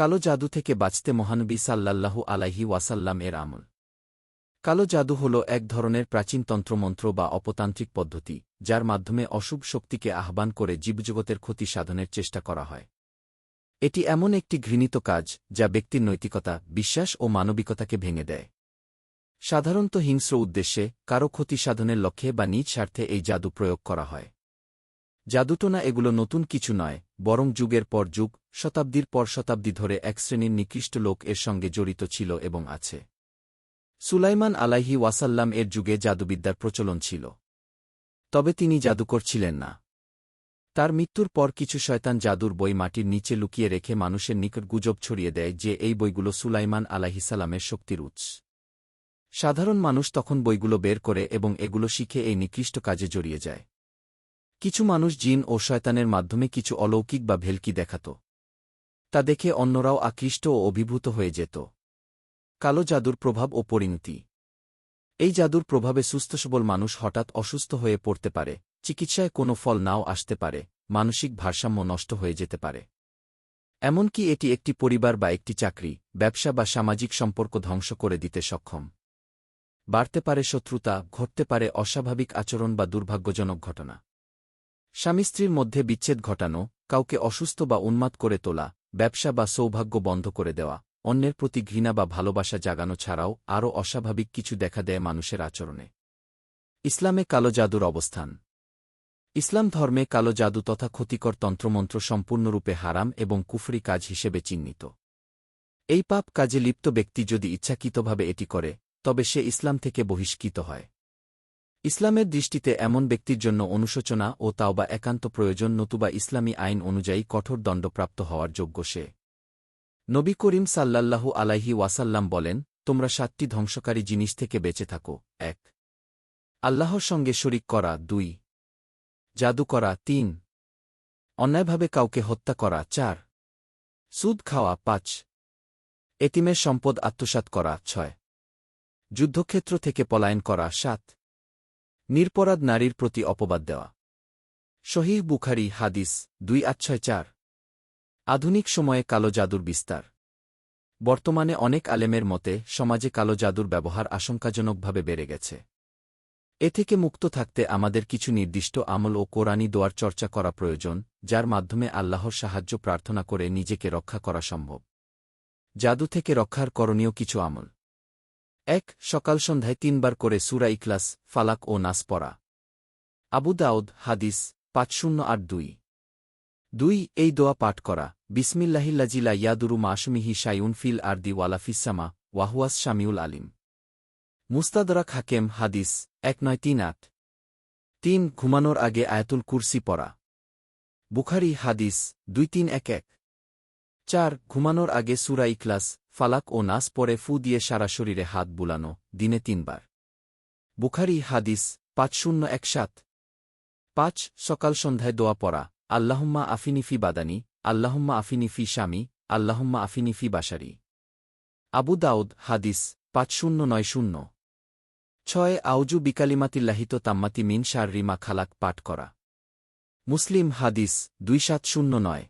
কালো জাদু থেকে বাঁচতে মহানবী সাল্লাল্লাহু আলাইহি ওয়াসাল্লাম এর আমল। কালো জাদু হল এক ধরনের প্রাচীন তন্ত্রমন্ত্র বা অপতান্ত্রিক পদ্ধতি, যার মাধ্যমে অশুভ শক্তিকে আহ্বান করে জীবজগতের ক্ষতি সাধনের চেষ্টা করা হয়। এটি এমন একটি ঘৃণিত কাজ, যা ব্যক্তির নৈতিকতা, বিশ্বাস ও মানবিকতাকে ভেঙে দেয়। সাধারণত হিংস্র উদ্দেশ্যে, কারও ক্ষতি সাধনের লক্ষ্যে বা নিজ স্বার্থে এই জাদু প্রয়োগ করা হয়। জাদুটোনা এগুলো নতুন কিছু নয়, বরং যুগের পর যুগ, শতাব্দীর পর শতাব্দী ধরে এক শ্রেণির নিকৃষ্ট লোক এর সঙ্গে জড়িত ছিল এবং আছে। সুলাইমান আলাইহি ওয়াসাল্লাম এর যুগে জাদুবিদ্যার প্রচলন ছিল। তবে তিনি জাদুকর ছিলেন না। তার মৃত্যুর পর কিছু শয়তান জাদুর বই মাটির নিচে লুকিয়ে রেখে মানুষের নিকট গুজব ছড়িয়ে দেয় যে এই বইগুলো সুলাইমান আলাহিসাল্লামের শক্তির উৎস। সাধারণ মানুষ তখন বইগুলো বের করে এবং এগুলো শিখে এই নিকৃষ্ট কাজে জড়িয়ে যায়। কিছু মানুষ জিন ও শয়তানের মাধ্যমে কিছু অলৌকিক বা ভেলকি দেখাত। তা দেখে অন্যরাও আকৃষ্ট ও অভিভূত হয়ে যেত। কালো জাদুর প্রভাব ও পরিণতি। এই জাদুর প্রভাবে সুস্থ সবল মানুষ হঠাৎ অসুস্থ হয়ে পড়তে পারে, চিকিৎসায় কোনো ফল নাও আসতে পারে, মানসিক ভারসাম্য নষ্ট হয়ে যেতে পারে। এমনকি এটি একটি পরিবার বা একটি চাকরি, ব্যবসা বা সামাজিক সম্পর্ক ধ্বংস করে দিতে সক্ষম। বাড়তে পারে শত্রুতা, ঘটতে পারে অস্বাভাবিক আচরণ বা দুর্ভাগ্যজনক ঘটনা। স্বামী স্ত্রীর মধ্যে বিচ্ছেদ ঘটানো, কাউকে অসুস্থ বা উন্মাদ করে তোলা, ব্যবসা বা সৌভাগ্য বন্ধ করে দেওয়া, অন্যের প্রতি ঘৃণা বা ভালোবাসা জাগানো ছাড়াও আরও অস্বাভাবিক কিছু দেখা দেয় মানুষের আচরণে। ইসলামে কালো জাদুর অবস্থান। ইসলাম ধর্মে কালো জাদু তথা ক্ষতিকর তন্ত্রমন্ত্র সম্পূর্ণরূপে হারাম এবং কুফরি কাজ হিসেবে চিহ্নিত। এই পাপ কাজে লিপ্ত ব্যক্তি যদি ইচ্ছাকৃতভাবে এটি করে, তবে সে ইসলাম থেকে বহিষ্কৃত হয়। ইসলামের দৃষ্টিতে এমন ব্যক্তির জন্য অনুশোচনা ও তাওবা একান্ত প্রয়োজন নতুবা ইসলামী আইন অনুযায়ী কঠোর দণ্ডপ্রাপ্ত হওয়ার যোগ্য সে। নবী করিম সাল্লাল্লাহু আলাইহি ওয়াসাল্লাম বলেন, তোমরা সাতটি ধ্বংসকারী জিনিস থেকে বেঁচে থাকো। এক, আল্লাহর সঙ্গে শরিক করা। দুই, জাদু করা। তিন, অন্যায়ভাবে কাউকে হত্যা করা। চার, সুদ খাওয়া। পাঁচ, এতিমের সম্পদ আত্মসাত করা। ছয়, যুদ্ধক্ষেত্র থেকে পলায়ন করা। সাত নিরপরাধ নারীর প্রতি অপবাদ দেওয়া। শহীহ বুখারি হাদিস দুই আচ্ছয় চার। আধুনিক সময়ে কালো জাদুর বিস্তার। বর্তমানে অনেক আলেমের মতে, সমাজে কালো জাদুর ব্যবহার আশঙ্কাজনকভাবে বেড়ে গেছে। এ থেকে মুক্ত থাকতে আমাদের কিছু নির্দিষ্ট আমল ও কোরআনি দোয়ার চর্চা করা প্রয়োজন, যার মাধ্যমে আল্লাহর সাহায্য প্রার্থনা করে নিজেকে রক্ষা করা সম্ভব। জাদু থেকে রক্ষার করণীয় কিছু আমল। এক সকাল সন্ধ্যায় তিনবার করে সুরা ইকলাস ফালাক ও নাস পড়া। আবু দাউদ, হাদিস, পাঁচ শূন্য আট দুই। দুই, এই দোয়া পাঠ করা। বিসমিল্লাহিল্লাজিলা ইয়াদুরু মাসুমিহি শাইউন ফিল আরদি ওয়ালাফিসামা ওয়াহুয়াস শামিউল আলিম। মুস্তাদরাক হাকেম, হাদিস, এক নয় তিন আট। তিন, ঘুমানোর আগে আয়াতুল কুরসি পড়া। বুখারি, হাদিস, দুই তিন এক এক। চার, ঘুমানোর আগে সুরা ইকলাস ফালাক ও নাস পরে ফু দিয়ে সারা শরীরে হাত বুলানো, দিনে তিনবার। বুখারি হাদিস, পাঁচ শূন্য এক সাত। পাঁচ, সকাল সন্ধ্যায় দোয়া পড়া, আল্লাহম্মা আফিনিফি বাদানি, আল্লাহম্মা আফিনিফি স্বামী আল্লাহম্মা আফিনিফি বাসারি আবু দাউদ, হাদিস, পাঁচ শূন্য নয় শূন্য। ছয় আউজু বিকালিমাতিল্লাহিত তাম্মাতি মিন শার রিমা খালাক পাঠ করা। মুসলিম হাদিস, দুই সাত শূন্য নয়।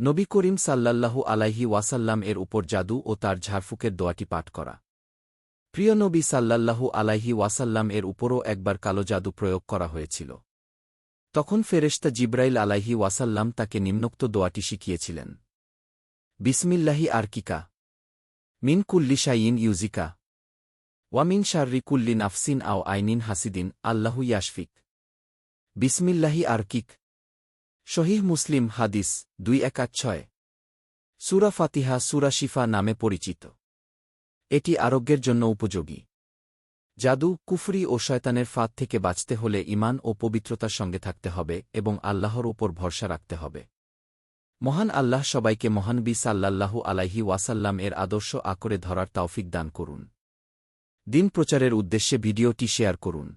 নবী করিম সাল্লাল্লাহু আলাইহি ওয়াসাল্লাম এর উপর জাদু ও তার ঝাড়ফুকের দোয়াটি পাঠ করা। প্রিয় নবী সাল্লাল্লাহু আলাইহি ওয়াসাল্লাম এর উপরও একবার কালো জাদু প্রয়োগ করা হয়েছিল। তখন ফেরেশতা জিব্রাইল আলাইহি ওয়াসাল্লাম তাকে নিম্নোক্ত দোয়াটি শিখিয়েছিলেন। বিসমিল্লাহি আরকিকা, মিন কুল্লি শাইন ইউজিকা ওয়ামিন শার্রি কুল্লি নাফসিন আও আইনিন হাসিদিন, আল্লাহু ইয়াশফিক। বিসমিল্লাহি আরকিক শহীহ মুসলিম হাদিস দুই এক আট ছয়। সুরা ফাতিহা, সুরা শিফা নামে পরিচিত। এটি আরোগ্যের জন্য উপযোগী। জাদু, কুফরি ও শয়তানের ফাঁদ থেকে বাঁচতে হলে ইমান ও পবিত্রতার সঙ্গে থাকতে হবে এবং আল্লাহর ওপর ভরসা রাখতে হবে। মহান আল্লাহ সবাইকে মহান বি সাল্লাল্লাহু আলাইহি ওয়াসাল্লাম এর আদর্শ আকরে ধরার তাওফিক দান করুন। দিন প্রচারের উদ্দেশ্যে ভিডিওটি শেয়ার করুন।